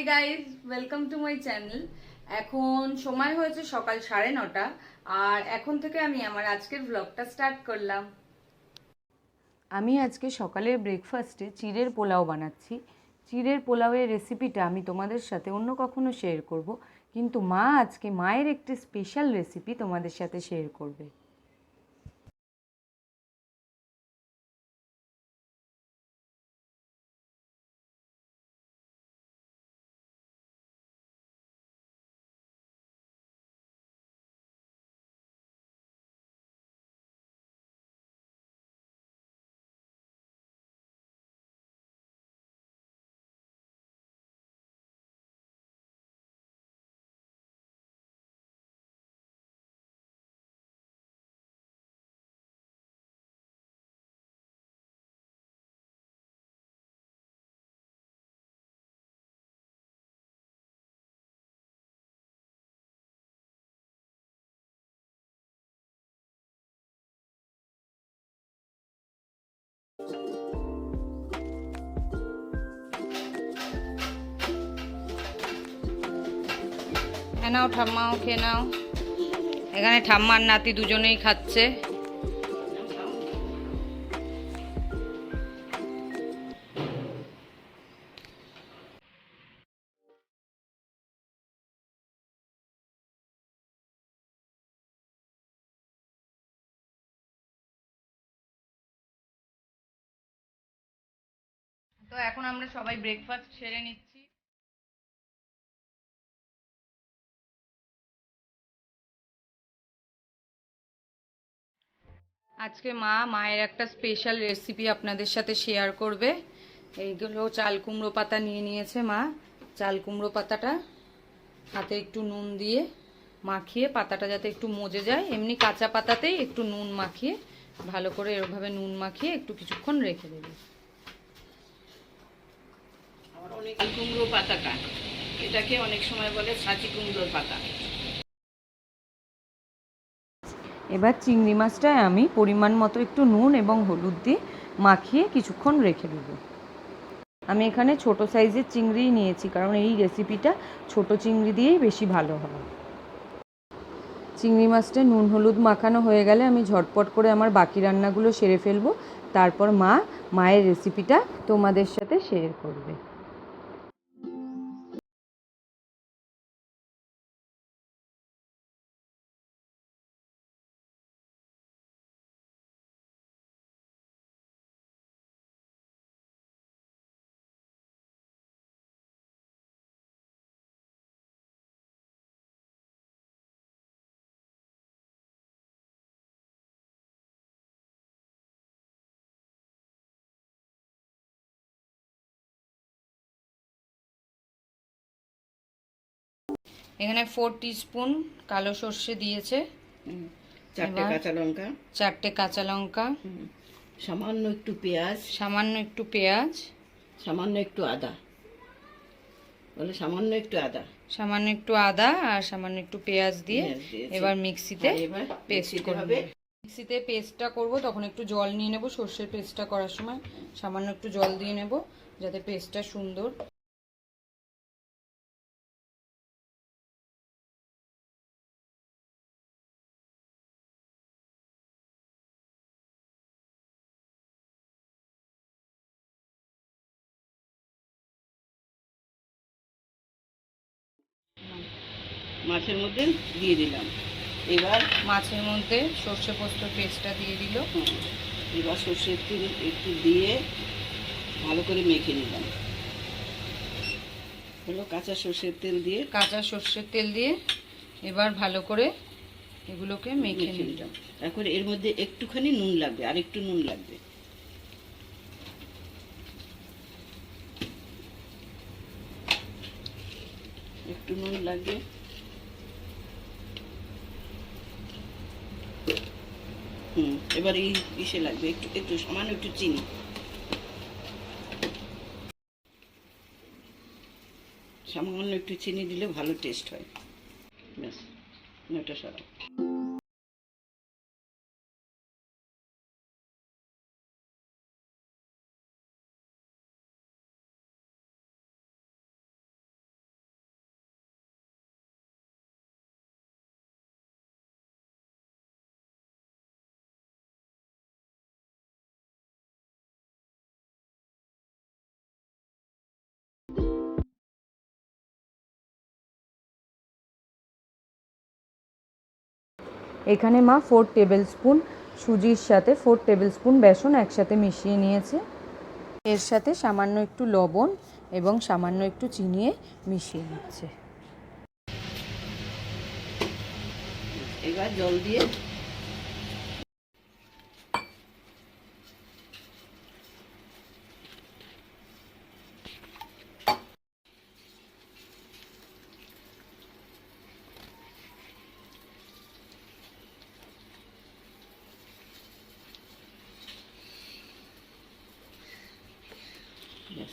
Hi guys welcome to my channel এখন সময় হয়েছে সকাল সাড়ে নটা, আর এখন থেকে আমি আমার আজকের ব্লগটা স্টার্ট করলাম। আমি আজকে সকালের ব্রেকফাস্টে চিড়ের পোলাও বানাচ্ছি। চিড়ের পোলাওয়ের রেসিপিটা আমি তোমাদের সাথে অন্য কখনো শেয়ার করব, কিন্তু মা আজকে মায়ের একটি স্পেশাল রেসিপি তোমাদের সাথে শেয়ার করবে। নাও, ঠাম্মাও খেয়ে নাও। এখানে ঠাম্মার নাতি দুজনেই খাচ্ছে। তো এখন আমরা সবাই ব্রেকফাস্ট সেরে নিচ্ছি। আজকে মা মায়ের একটা স্পেশাল রেসিপি আপনাদের সাথে শেয়ার করবে। এইগুলো চাল কুমড়ো পাতা নিয়ে নিয়েছে মা। চাল কুমড়ো পাতাটা হাতে একটু নুন দিয়ে মাখিয়ে, পাতাটা যাতে একটু মজে যায়, এমনি কাঁচা পাতাতেই একটু নুন মাখিয়ে, ভালো করে এরভাবে নুন মাখিয়ে একটু কিছুক্ষণ রেখে দেবে। অনেক কুমড়ো পাতাটা, এটাকে অনেক সময় বলে ছাঁচি কুমড়োর পাতা। এবার চিংড়ি মাছটায় আমি পরিমাণ মতো একটু নুন এবং হলুদ দিয়ে মাখিয়ে কিছুক্ষণ রেখে দেবো। আমি এখানে ছোট সাইজের চিংড়ি নিয়েছি, কারণ এই রেসিপিটা ছোট চিংড়ি দিয়েই বেশি ভালো হয়। চিংড়ি মাছটা নুন হলুদ মাখানো হয়ে গেলে আমি ঝটপট করে আমার বাকি রান্নাগুলো সেরে ফেলব। তারপর মা মায়ের রেসিপিটা তোমাদের সাথে শেয়ার করবে। এখানে ফোর স্পুন কালো সর্ষে দিয়েছে। চারটে কাঁচা লঙ্কা। চারটে কাঁচা লঙ্কা। সামান্য একটু পেঁয়াজ। সামান্য একটু পেঁয়াজ। সামান্য একটু আদা। বলে সামান্য একটু আদা। সামান্য একটু আদা আর সামান্য একটু পেঁয়াজ দিয়ে এবার মিক্সিতে পেস্ট মিক্সিতে করে হবে। হবে মিক্সিতে পেস্টটা করব তখন একটু জল নিয়ে নেব সর্ষের পেস্টটা করার সময়। সামান্য একটু জল দিয়ে নেব যাতে পেস্টটা সুন্দর মাছের মধ্যে দিয়ে দিলাম। এবার মাছের মধ্যে সর্ষে পোস্ত পেস্টটা দিয়ে দিল। এবার সর্ষের তেল একটু দিয়ে ভালো করে মেখে নিলাম। হলো কাঁচা সর্ষের তেল দিয়ে। কাঁচা সর্ষের তেল দিয়ে এবার ভালো করে এগুলোকে মেখে নিলাম। এখন এর মধ্যে একটুখানি নুন লাগবে আর একটু নুন লাগবে। একটু নুন লাগবে। এবার এই ইসে লাগবে, একটু একটু সামান্য একটু চিনি। সামান্য একটু চিনি দিলে ভালো টেস্ট হয়। ব্যাস নটা সারা এখানে মা ফোর টেবিল স্পুন সুজির সাথে ফোর টেবিল স্পুন বেসন একসাথে মিশিয়ে নিয়েছে। এর সাথে সামান্য একটু লবণ এবং সামান্য একটু চিনিয়ে মিশিয়ে নিচ্ছে। এবার জল দিয়ে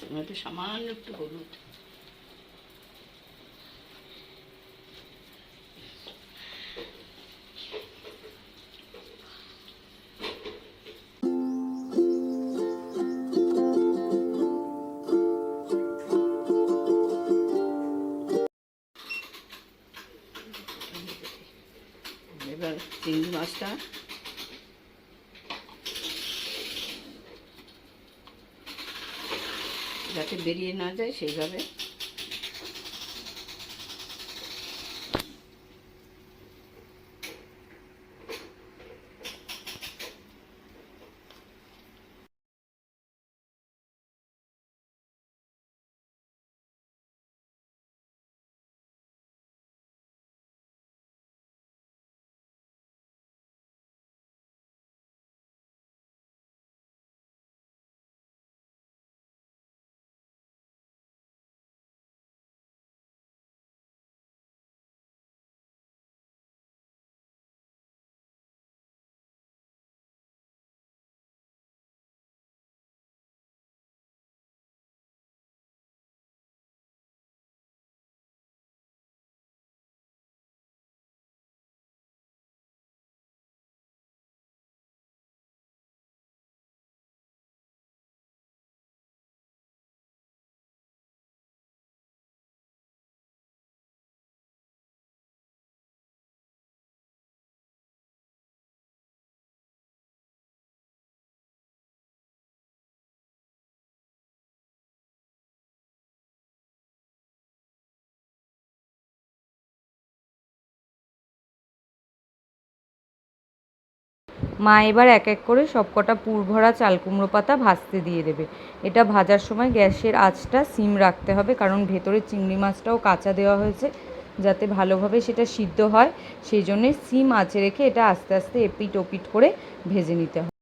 এর মধ্যে সামান্য একটু হলুদ। এবার চিংড়ি মাছটা বেরিয়ে না যায় সেইভাবে মা এবার এক এক করে সবকটা পুরভরা চাল কুমড়ো পাতা ভাজতে দিয়ে দেবে। এটা ভাজার সময় গ্যাসের আঁচটা সিম রাখতে হবে, কারণ ভেতরে চিংড়ি মাছটাও কাঁচা দেওয়া হয়েছে, যাতে ভালোভাবে সেটা সিদ্ধ হয়। সেই জন্যে সিম আঁচে রেখে এটা আস্তে আস্তে এপিট ওপিট করে ভেজে নিতে হবে।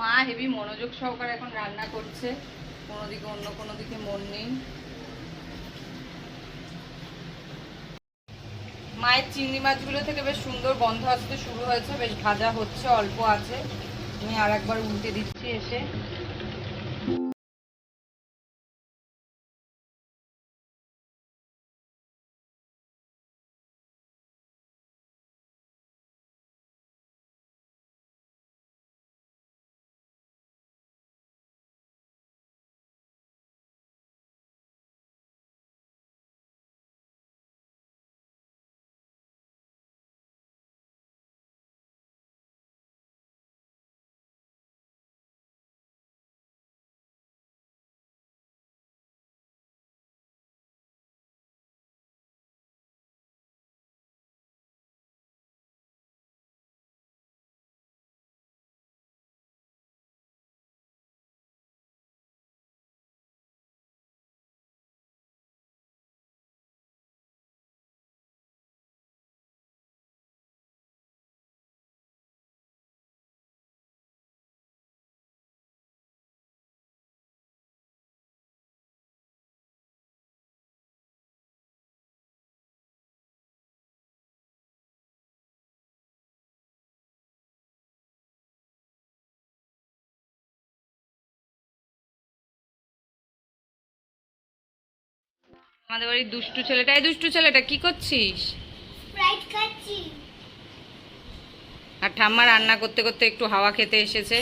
মা হেভি মনোযোগ সহকারে এখন রান্না করছে। কোনো দিকে অন্য কোনো দিকে মন নেই। মায়ের চিংড়ি মাছগুলো থেকে বেশ সুন্দর গন্ধ আসতে শুরু হয়েছে, বেশ ভাজা হচ্ছে, অল্প আছে। আমি আর একবার উল্টে দিচ্ছি এসে। আমাদের বাড়ির দুষ্টু ছেলেটা। এই দুষ্টু ছেলেটা কি করছিস? আর ঠাম্মা রান্না করতে করতে একটু হাওয়া খেতে এসেছে।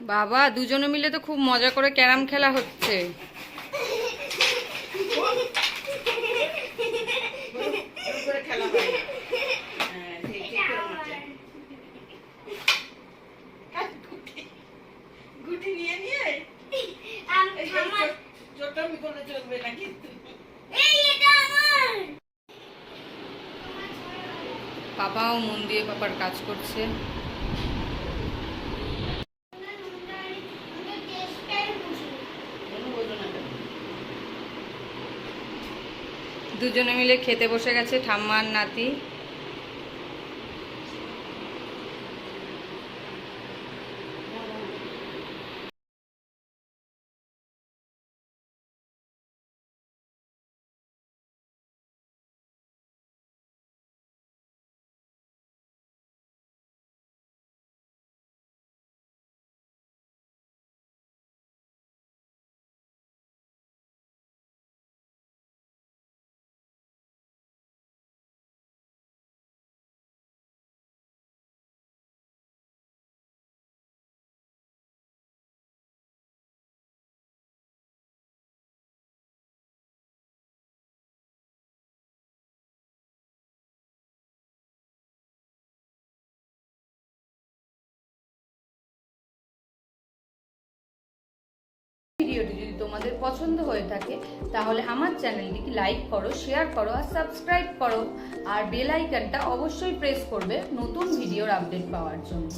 বাবা দুজনে মিলে তো খুব মজা করে ক্যারাম খেলা হচ্ছে ওর করে খেলা হয় হ্যাঁ ঠিক ঠিক করে মাঠে। আর গুটি গুটি নিয়ে নিয়ে এই যে আমার চো- চোটামি করে চলবে না কিন্তু এই এটা আমার পাপাও মন দিয়ে বাবার কাজ করছে? দুজনে মিলে খেতে বসে গেছে ঠাম্মার নাতি ভিডিওটি যদি তোমাদের পছন্দ হয়ে থাকে, তাহলে আমার চ্যানেলটিকে লাইক করো শেয়ার করো আর সাবস্ক্রাইব করো। আর বেল আইকনটা অবশ্যই প্রেস করবে নতুন ভিডিওর আপডেট পাওয়ার জন্য।